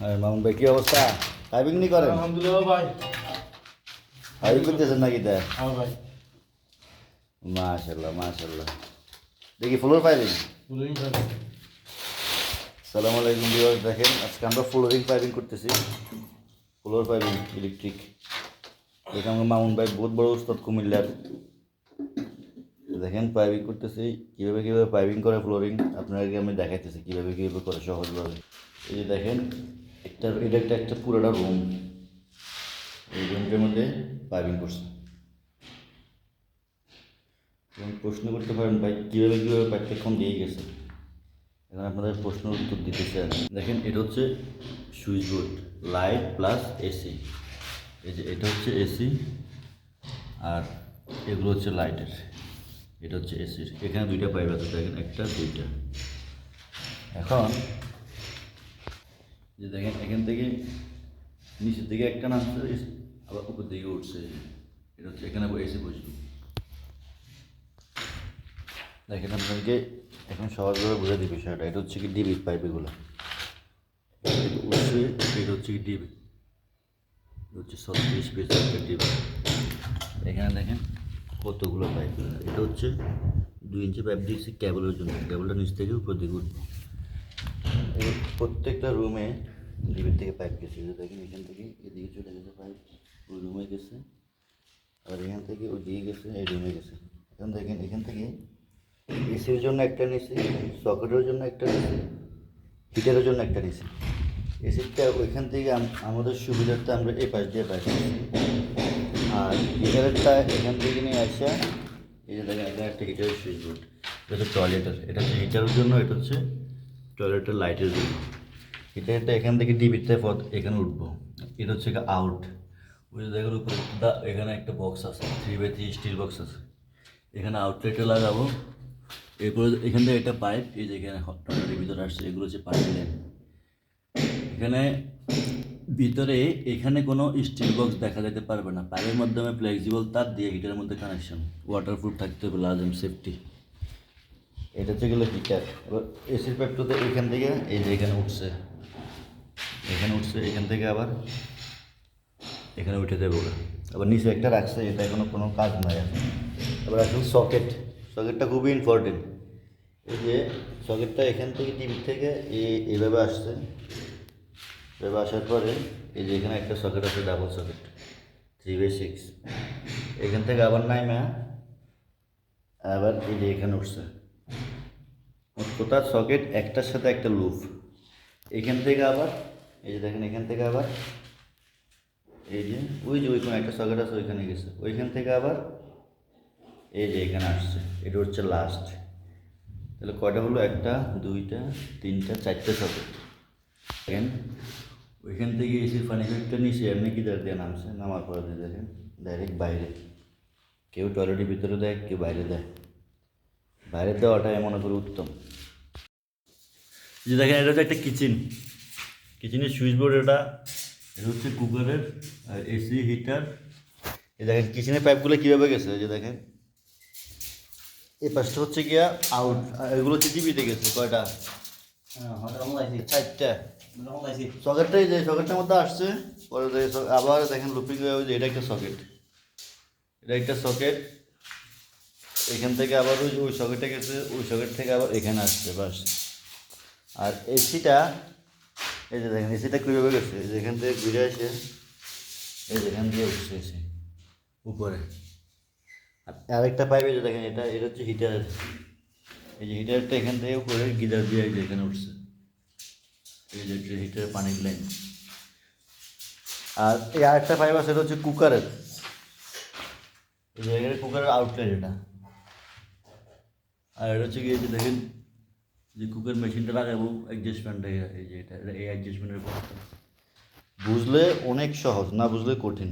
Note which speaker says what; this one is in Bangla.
Speaker 1: মামুন ভাই কি অবস্থা? টাইপিং নি করেন?
Speaker 2: আলহামদুলিল্লাহ ভাই।
Speaker 1: টাইপিং করতেছেন নাকি তা?
Speaker 2: হ্যাঁ ভাই।
Speaker 1: মাশাল্লাহ মাশাল্লাহ দেখি ফ্লোর পাইপিং
Speaker 2: বুঝলেন ভাই
Speaker 1: সালাম আলাইকুম ভিউয়ার্স দেখেন আজকে আমরা ফ্লোরিং পাইপিং করতেছি। ফ্লোর পাইপিং ইলেকট্রিক এটা আমার মামুন ভাই বহুত বড় উস্তাদ কুমিল্লার। দেখেন পাইপিং করতেছি। কীভাবে কীভাবে পাইপিং করে ফ্লোরিং আপনাদেরকে আমি দেখাইতেছি কীভাবে কীভাবে করে সহজভাবে। এই যে দেখেন একটা এটা একটা একটা পুরোটা রুম এই রুমটার মধ্যে পাইপিং করছে এবং প্রশ্ন করতে পারেন ভাই, কীভাবে কীভাবে পাইপটা কম দিয়ে গেছে? এখন আপনাদের প্রশ্নের উত্তর দিতেছি আমি। দেখেন, এটা হচ্ছে switch board, light plus AC. এই যে, এটা হচ্ছে এসি আর এগুলো হচ্ছে লাইটের। এটা হচ্ছে এসির। এখানে দুইটা পাইপ আছে, দেখেন, একটা, দুইটা। এখন যে দেখেন, এখান থেকে নিচের দিকে একটা নামছে আবার উপর দিকে উঠছে। এটা হচ্ছে এখানে এসি বসবে। দেখেন আপনাদেরকে এখন সহজভাবে বুঝে দিই বিষয়টা। এটা হচ্ছে কি ডিবি পাইপ এগুলো। এটা উঠছে, এটা হচ্ছে কি ডিবি হচ্ছে ছত্রিশ পিস ডিবি এখানে দেখেন কতগুলো পাইপ এটা হচ্ছে দুই ইঞ্চি পাইপ দিয়েছি কেবলের জন্য। কেবলটা নিচ থেকে উপর দিকে উঠবে। প্রত্যেকটা রুমে ডিবির থেকে পাইপ গেছে। যে দেখেন, এখান থেকে এদিকে চলে গেছে পাইপ ওই রুমে গেছে। আর এখান থেকে ওই দিকে গেছে, এই রুমে গেছে। এখন দেখেন, এখান থেকে এসির জন্য একটা নিছি সকেটের জন্য একটা নিছি হিটারের জন্য একটা নিছি। এসিটা ওইখান থেকে আমাদের সুবিধার্থে আমরা এই পাশ দিয়ে পাই আর হিটারেরটা এখান থেকে নিয়ে আসা, এই যে দেখেন একটা হিটারের সুইচ বোর্ড এটা হচ্ছে টয়লেটের এটা হচ্ছে হিটারের জন্য, এটা হচ্ছে টয়লেটের লাইটের জন্য হিটারটা এখান থেকে ডিবিতে পথ, এখানে উঠবো। এটা হচ্ছে আউট ওই যে দেখেন উপরে, দা- এখানে একটা বক্স আছে। Three by three steel box আছে। এখানে আউটলেটে লাগাবো। এরপরে এখান থেকে একটা পাইপ এই যে এখানে টয়লেটের ভিতরে আসছে, এগুলো হচ্ছে পাইপ লাইন এখানে ভিতরে, এখানে কোনো স্টিল বক্স দেখা যেতে পারবে না। পাইপের মাধ্যমে ফ্লেক্সিবল তার দিয়ে হিটারের মধ্যে কানেকশন ওয়াটারপ্রুফ থাকতে হবে লাজম সেফটি এটা হচ্ছে গেলো হিটার এবার এসির পাইপটাতে এখান থেকে, এই যে এখানে উঠছে। এখানে উঠছে, এখান থেকে আবার এখানে উঠে দেবো ওরা। আবার নিচে একটা রাখছে, এটা এখনও কোনো কাজ নাই এবার আসলে সকেট সকেটটা খুবই ইম্পর্টেন্ট এই যে সকেটটা এখান থেকে টিভি থেকে এভাবে আসছে। এভাবে আসার পরে এই যে এখানে একটা সকেট আছে double socket three by six এখান থেকে আবার নাইমা, আবার এই যে এখানে উঠছে। কোথার সকেট? একটার সাথে একটা লুপ। এখান থেকে আবার, এই যে দেখেন এখান থেকে আবার, এই যে, ওই যে ওইখানে একটা সকেট আছে, ওইখানে গেছে। ওইখান থেকে আবার, এই যে এখানে আসছে। এটা হচ্ছে লাস্ট তাহলে কয়টা হলো? একটা, দুইটা, তিনটা, চারটে সকেট। দেখেন, ওইখান থেকে এসে ফিল্টার নিচে এমনি কি দিয়ে নামছে? নামার পরে দেখেন ডাইরেক্ট বাইরে। কেউ টয়লেটের ভিতরে দেয়, কেউ বাইরে দেয়। বাইরে দেওয়াটাই মনে করি উত্তম। যে দেখেন এটা হচ্ছে একটা কিচেন কিচেনের সুইচ বোর্ড এটা এটা হচ্ছে কুকারের আর এসি হিটার এই দেখেন কিচেনের পাইপগুলো কীভাবে গেছে? যে দেখেন। এই পাশটা হচ্ছে গিয়া আউট আর এগুলো হচ্ছে টিভিতে গেছে কয়টা? চারটা। সকেটটাই যে সকেটটার মধ্যে আসছে পরে আবার দেখেন লুপিং হয়ে যে এটা একটা সকেট। এটা একটা সকেট। এখান থেকে আবার ওই ওই সকেটে গেছে, ওই সকেট থেকে আবার এখানে আসছে, বাস। আর এসিটা, এই যে দেখেন, এসিটা কীভাবে গেছে? এই যে এখান থেকে ঘুরে আসে এই যে এখান দিয়ে উঠছে এসে, উপরে। আর আরেকটা পাইপ, এই যে দেখেন, এটা এটা হচ্ছে হিটার এই যে হিটারটা এখান থেকে উপরে গিজার দিয়ে যে এখানে উঠছে। এই যে হিটারের পানির লাইন আর এই আরেকটা পাইপ আছে, এটা হচ্ছে কুকারের এই যে কুকারের আউটলেট এটা। আর এটা হচ্ছে গিয়ে যে দেখেন যে কুকের মেশিনটা লাগাবো অ্যাডজাস্টমেন্ট এই যে এটা, এই অ্যাডজাস্টমেন্টের বুঝলে অনেক সহজ, না বুঝলে কঠিন।